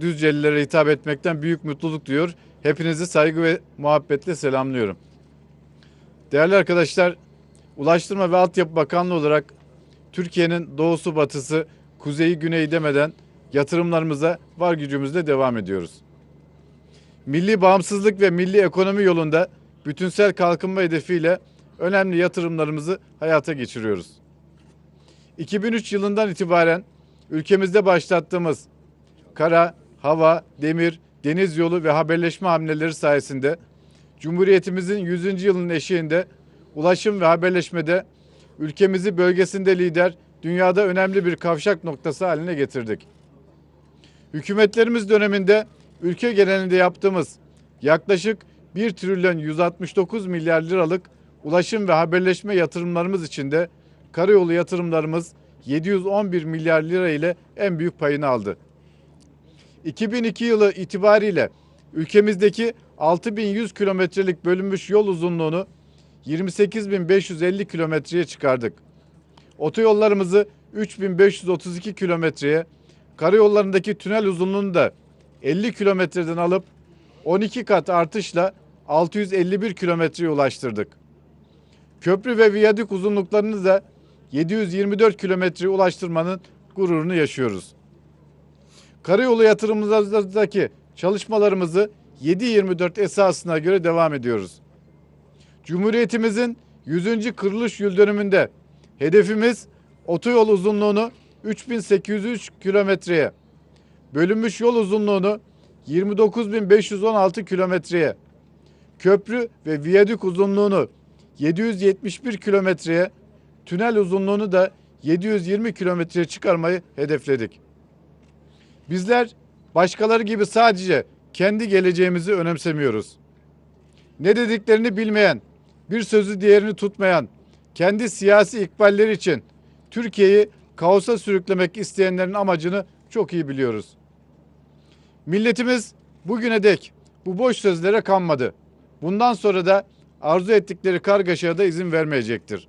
Düzcelilere hitap etmekten büyük mutluluk duyuyor. Hepinizi saygı ve muhabbetle selamlıyorum. Değerli arkadaşlar, Ulaştırma ve Altyapı Bakanlığı olarak Türkiye'nin doğusu batısı, kuzeyi güneyi demeden yatırımlarımıza var gücümüzle devam ediyoruz. Milli bağımsızlık ve milli ekonomi yolunda bütünsel kalkınma hedefiyle önemli yatırımlarımızı hayata geçiriyoruz. 2003 yılından itibaren ülkemizde başlattığımız kara, hava, demir, deniz yolu ve haberleşme hamleleri sayesinde Cumhuriyetimizin 100. yılının eşiğinde ulaşım ve haberleşmede ülkemizi bölgesinde lider, dünyada önemli bir kavşak noktası haline getirdik. Hükümetlerimiz döneminde ülke genelinde yaptığımız yaklaşık 1 trilyon 169 milyar liralık ulaşım ve haberleşme yatırımlarımız içinde karayolu yatırımlarımız 711 milyar lira ile en büyük payını aldı. 2002 yılı itibariyle ülkemizdeki 6100 kilometrelik bölünmüş yol uzunluğunu 28550 kilometreye çıkardık. Otoyollarımızı 3532 kilometreye, karayollarındaki tünel uzunluğunu da 50 kilometreden alıp 12 kat artışla 651 kilometreye ulaştırdık. Köprü ve viyadük uzunluklarını da 724 kilometreye ulaştırmanın gururunu yaşıyoruz. Karayolu yatırımlarındaki çalışmalarımızı 7-24 esasına göre devam ediyoruz. Cumhuriyetimizin 100. kuruluş yıl dönümünde hedefimiz otoyol uzunluğunu 3803 kilometreye, bölünmüş yol uzunluğunu 29516 kilometreye, köprü ve viyadük uzunluğunu 771 kilometreye, tünel uzunluğunu da 720 kilometreye çıkarmayı hedefledik. Bizler başkaları gibi sadece kendi geleceğimizi önemsemiyoruz. Ne dediklerini bilmeyen, bir sözü diğerini tutmayan, kendi siyasi ikballeri için Türkiye'yi kaosa sürüklemek isteyenlerin amacını çok iyi biliyoruz. Milletimiz bugüne dek bu boş sözlere kanmadı. Bundan sonra da arzu ettikleri kargaşaya da izin vermeyecektir.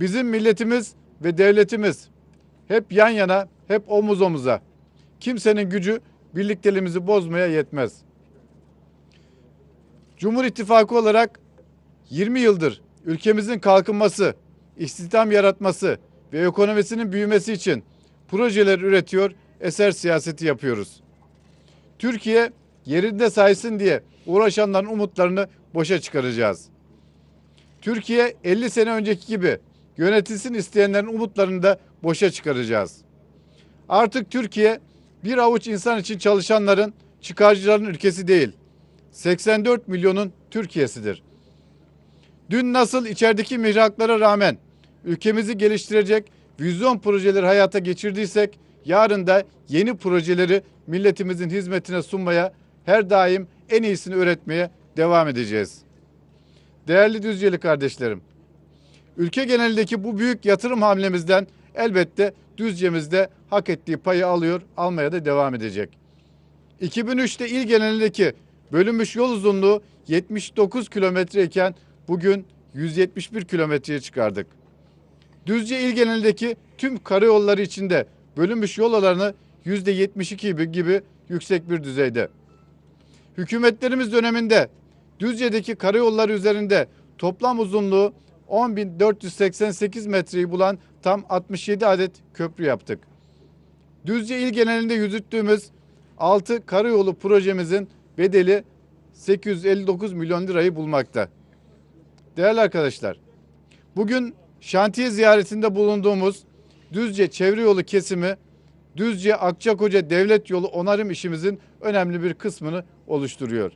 Bizim milletimiz ve devletimiz hep yan yana, hep omuz omuza. Kimsenin gücü birlikteliğimizi bozmaya yetmez. Cumhur İttifakı olarak 20 yıldır ülkemizin kalkınması, istihdam yaratması ve ekonomisinin büyümesi için projeler üretiyor, eser siyaseti yapıyoruz. Türkiye yerinde saysın diye uğraşanların umutlarını boşa çıkaracağız. Türkiye 50 sene önceki gibi yönetilsin isteyenlerin umutlarını da boşa çıkaracağız. Artık Türkiye bir avuç insan için çalışanların, çıkarcıların ülkesi değil. 84 milyonun Türkiye'sidir. Dün nasıl içerideki mihraklara rağmen ülkemizi geliştirecek vizyon projeleri hayata geçirdiysek yarın da yeni projeleri milletimizin hizmetine sunmaya her daim en iyisini öğretmeye devam edeceğiz. Değerli Düzceli kardeşlerim, ülke genelindeki bu büyük yatırım hamlemizden elbette Düzce'mizde hak ettiği payı alıyor, almaya da devam edecek. 2003'te il genelindeki bölünmüş yol uzunluğu 79 kilometre iken bugün 171 kilometreye çıkardık. Düzce il genelindeki tüm karayolları içinde bölünmüş yol alanı %72 gibi, gibi yüksek bir düzeyde. Hükümetlerimiz döneminde Düzce'deki karayolları üzerinde toplam uzunluğu 10.488 metreyi bulan tam 67 adet köprü yaptık. Düzce il genelinde yürüttüğümüz 6 karayolu projemizin bedeli 859 milyon lirayı bulmakta. Değerli arkadaşlar, bugün şantiye ziyaretinde bulunduğumuz Düzce çevre yolu kesimi Düzce Akçakoca devlet yolu onarım işimizin önemli bir kısmını oluşturuyor.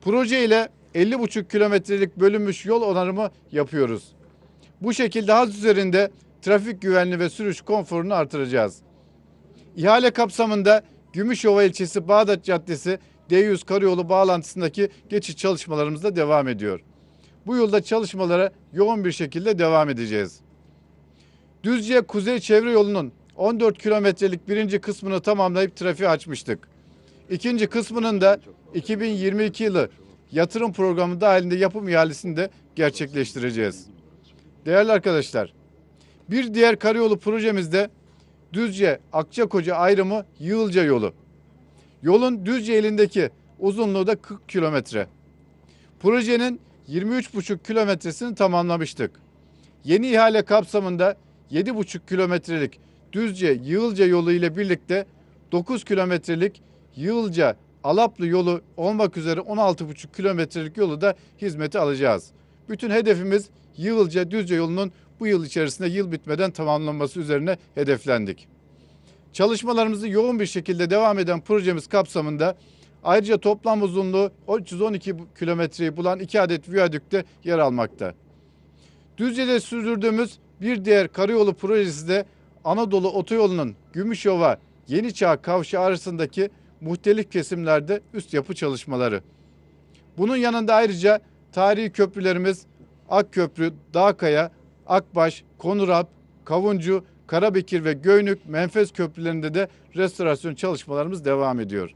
Proje ile 50,5 kilometrelik bölünmüş yol onarımı yapıyoruz. Bu şekilde haz üzerinde trafik güvenliği ve sürüş konforunu artıracağız. İhale kapsamında Gümüşova ilçesi Bağdat Caddesi D100 karayolu bağlantısındaki geçiş çalışmalarımız da devam ediyor. Bu yolda çalışmalara yoğun bir şekilde devam edeceğiz. Düzce Kuzey Çevre Yolu'nun 14 kilometrelik birinci kısmını tamamlayıp trafiğe açmıştık. İkinci kısmının da 2022 yılı yatırım programı dahilinde yapım ihalesini de gerçekleştireceğiz. Değerli arkadaşlar, bir diğer karayolu projemizde Düzce Akçakoca ayrımı Yığılca yolu. Yolun Düzce elindeki uzunluğu da 40 kilometre. Projenin 23,5 kilometresini tamamlamıştık. Yeni ihale kapsamında 7,5 kilometrelik Düzce Yığılca yolu ile birlikte 9 kilometrelik Yığılca Alaplı yolu olmak üzere 16,5 kilometrelik yolu da hizmete alacağız. Bütün hedefimiz Yığılca Düzce yolunun bu yıl içerisinde yıl bitmeden tamamlanması üzerine hedeflendik. Çalışmalarımızı yoğun bir şekilde devam eden projemiz kapsamında ayrıca toplam uzunluğu 312 kilometreyi bulan iki adet viyadükte yer almakta. Düzce'de sürdürdüğümüz bir diğer karayolu projesi de Anadolu Otoyolu'nun Gümüşova Yeniçağ kavşağı arasındaki muhtelif kesimlerde üst yapı çalışmaları. Bunun yanında ayrıca tarihi köprülerimiz Akköprü, Dağkaya, Akbaş, Konurap, Kavuncu, Karabekir ve Göynük Menfez köprülerinde de restorasyon çalışmalarımız devam ediyor.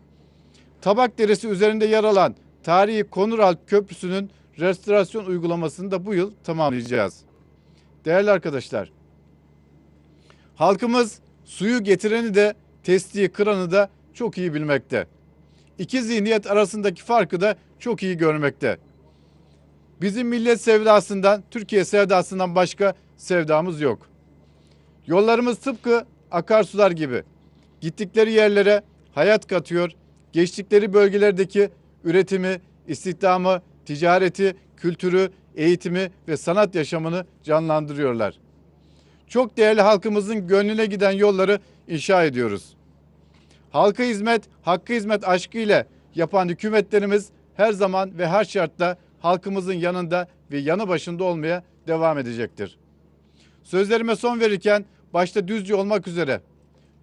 Tabak Deresi üzerinde yer alan tarihi Konuralp Köprüsü'nün restorasyon uygulamasını da bu yıl tamamlayacağız. Değerli arkadaşlar, halkımız suyu getireni de testiyi kıranı da çok iyi bilmekte. İki zihniyet arasındaki farkı da çok iyi görmekte. Bizim millet sevdasından, Türkiye sevdasından başka sevdamız yok. Yollarımız tıpkı akarsular gibi. Gittikleri yerlere hayat katıyor, geçtikleri bölgelerdeki üretimi, istihdamı, ticareti, kültürü, eğitimi ve sanat yaşamını canlandırıyorlar. Çok değerli halkımızın gönlüne giden yolları inşa ediyoruz. Halka hizmet, hakkı hizmet aşkı ile yapan hükümetlerimiz her zaman ve her şartta halkımızın yanında ve yanı başında olmaya devam edecektir. Sözlerime son verirken başta Düzce olmak üzere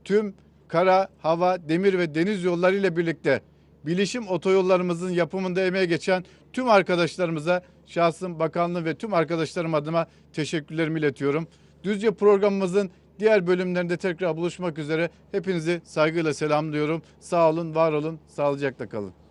tüm kara, hava, demir ve deniz yolları ile birlikte bilişim otoyollarımızın yapımında emeğe geçen tüm arkadaşlarımıza şahsım, bakanlığım ve tüm arkadaşlarım adına teşekkürlerimi iletiyorum. Düzce programımızın diğer bölümlerinde tekrar buluşmak üzere hepinizi saygıyla selamlıyorum. Sağ olun, var olun, sağlıcakla kalın.